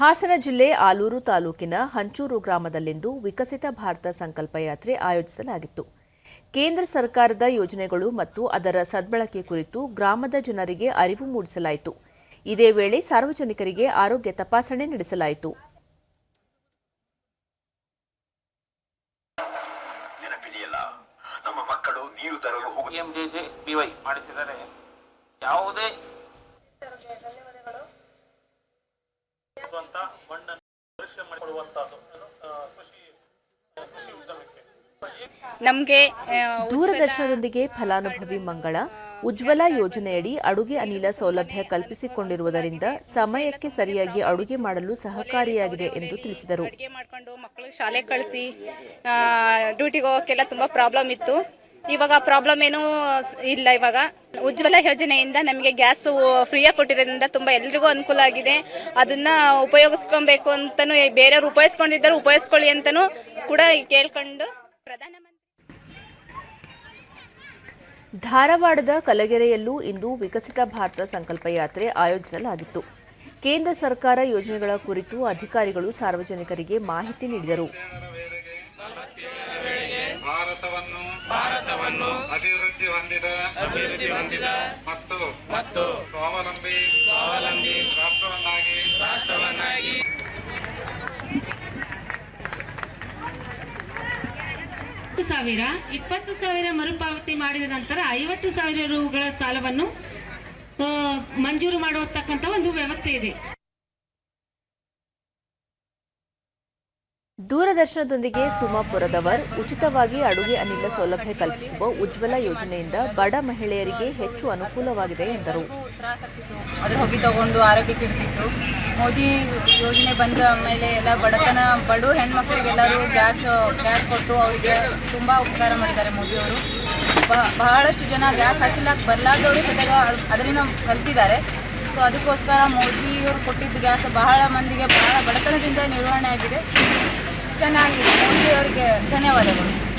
ಹಾಸನ ಜಿಲ್ಲೆ ಆಲೂರು ತಾಲೂಕಿನ ಹಂಚೂರು ಗ್ರಾಮದಲ್ಲಿಂದು ವಿಕಸಿತ ಭಾರತ ಸಂಕಲ್ಪ ಯಾತ್ರೆ ಆಯೋಜಿಸಲಾಗಿತ್ತು. ಕೇಂದ್ರ ಸರ್ಕಾರದ ಯೋಜನೆಗಳು ಮತ್ತು ಅದರ ಸದ್ಬಳಕೆ ಕುರಿತು ಗ್ರಾಮದ ಜನರಿಗೆ ಅರಿವು ಮೂಡಿಸಲಾಯಿತು. ಇದೇ ವೇಳೆ ಸಾರ್ವಜನಿಕರಿಗೆ ಆರೋಗ್ಯ ತಪಾಸಣೆ ನಡೆಸಲಾಯಿತು. ನೆನಪಿದೆಯಲ್ಲ ನಮ್ಮ ಮಕ್ಕಳು ನೀರು ತರಲು ಹೋಗುತ್ತಾರೆ. ಪಿಎಂಜೆಜೆ ಬಿವೈ ಮಾಡಿಸಿದರೆ ಯಾವುದೇ ಕೃಷಿ ಕೃಷಿ ಉದ್ಯಮಕ್ಕೆ ನಮಗೆ ದೂರದರ್ಶನದೊಂದಿಗೆ ಫಲಾನುಭವಿ ಮಂಗಳ ಉಜ್ವಲ ಯೋಜನೆಯಡಿ ಅಡುಗೆ ಅನಿಲ ಸೌಲಭ್ಯ ಕಲ್ಪಿಸಿಕೊಂಡಿರುವುದರಿಂದ ಸಮಯಕ್ಕೆ ಸರಿಯಾಗಿ ಅಡುಗೆ ಮಾಡಲು ಸಹಕಾರಿಯಾಗಿದೆ ಎಂದು ತಿಳಿಸಿದರು. ಅಡುಗೆ ಮಾಡ್ಕೊಂಡು ಮಕ್ಕಳು ಶಾಲೆಗೆ ಕಳಿಸಿ ಡ್ಯೂಟಿಗೆ ಹೋಗೋಕ್ಕೆಲ್ಲ ತುಂಬ ಪ್ರಾಬ್ಲಮ್ ಇತ್ತು. ಇವಾಗ ಪ್ರಾಬ್ಲಮ್ ಏನೂ ಸ್- ಇಲ್ಲ ಇವಾಗ. ಉಜ್ವಲ ಯೋಜನೆಯಿಂದ ನಮಗೆ ಗ್ಯಾಸ್ ಫ್ರೀಯಾಗಿ ಕೊಟ್ಟಿರೋದ್ರಿಂದ ತುಂಬ ಎಲ್ರಿಗೂ ಅನುಕೂಲ ಆಗಿದೆ. ಅದನ್ನ ಉಪಯೋಗಿಸ್ಕೊಬೇಕು ಅಂತಲೂ ಬೇರೆಯವ್ರು ಉಪಯೋಗಿಸ್ಕೊಂಡಿದ್ದಾರೆ ಉಪಯೋಗಿಸ್ಕೊಳ್ಳಿ ಅಂತಲೂ ಕೂಡ ಕೇಳ್ಕೊಂಡು ಪ್ರಧಾನ ಧಾರವಾಡದ ಕಲಗೆರೆಯಲ್ಲೂ ಇಂದು ವಿಕಸಿತ ಭಾರತ ಸಂಕಲ್ಪ ಯಾತ್ರೆ ಆಯೋಜಿಸಲಾಗಿತ್ತು. ಕೇಂದ್ರ ಸರ್ಕಾರ ಯೋಜನೆಗಳ ಕುರಿತು ಅಧಿಕಾರಿಗಳು ಸಾರ್ವಜನಿಕರಿಗೆ ಮಾಹಿತಿ ನೀಡಿದರು. ಭಾರತವನ್ನು ಅಭಿವೃದ್ಧಿ ಹೊಂದಿದ ಅಭಿವೃದ್ಧಿ ಹೊಂದಿದ ಮತ್ತು ಮತ್ತು ಸ್ವಾವಲಂಬಿ ಸ್ವಾವಲಂಬಿ ರಾಷ್ಟ್ರವನ್ನಾಗಿ ರಾಷ್ಟ್ರವನ್ನಾಗಿ ಸಾವಿರ ಇಪ್ಪತ್ತು ಸಾವಿರ ಮರುಪಾವತಿ ಮಾಡಿದ ನಂತರ ಐವತ್ತು ಸಾವಿರ ರೂಗಳ ಸಾಲವನ್ನು ಮಂಜೂರು ಮಾಡುವತಕ್ಕಂಥ ಒಂದು ವ್ಯವಸ್ಥೆ ಇದೆ. ದೂರದರ್ಶನದೊಂದಿಗೆ ಸುಮಾಪುರದವರ್ ಉಚಿತವಾಗಿ ಅಡುಗೆ ಅನಿಲ ಸೌಲಭ್ಯ ಕಲ್ಪಿಸುವ ಉಜ್ವಲ ಯೋಜನೆಯಿಂದ ಬಡ ಮಹಿಳೆಯರಿಗೆ ಹೆಚ್ಚು ಅನುಕೂಲವಾಗಿದೆ ಎಂದರು. ಹೋಗಿ ತಗೊಂಡು ಆರೋಗ್ಯ ಕೆಡ್ತಿತ್ತು. ಮೋದಿ ಯೋಜನೆ ಬಂದ ಮೇಲೆ ಎಲ್ಲ ಬಡತನ, ಬಡ ಹೆಣ್ಮಕ್ಳಿಗೆಲ್ಲರೂ ಗ್ಯಾಸ್ ಗ್ಯಾಸ್ ಕೊಟ್ಟು ಅವರಿಗೆ ತುಂಬ ಉಪಕಾರ ಮಾಡಿದ್ದಾರೆ ಮೋದಿಯವರು ಬಹ- ಬಹಳಷ್ಟು ಜನ ಗ್ಯಾಸ್ ಹಚ್ಚಲಾಕ್ ಬರಲಾರ್ದವರು ಸದ್ಯಾಗ ಅದರಿಂದ ಕಲ್ತಿದ್ದಾರೆ. ಸೊ ಅದಕ್ಕೋಸ್ಕರ ಮೋದಿಯವರು ಕೊಟ್ಟಿದ್ದ ಗ್ಯಾಸ್ ಬಹಳ ಮಂದಿಗೆ ಬಹಳ ಬಡತನದಿಂದ ನಿರ್ವಹಣೆ ಆಗಿದೆ. ಚೆನ್ನಾಗಿದೆ. ಮೋದಿಯವರಿಗೆ ಧನ್ಯವಾದಗಳು.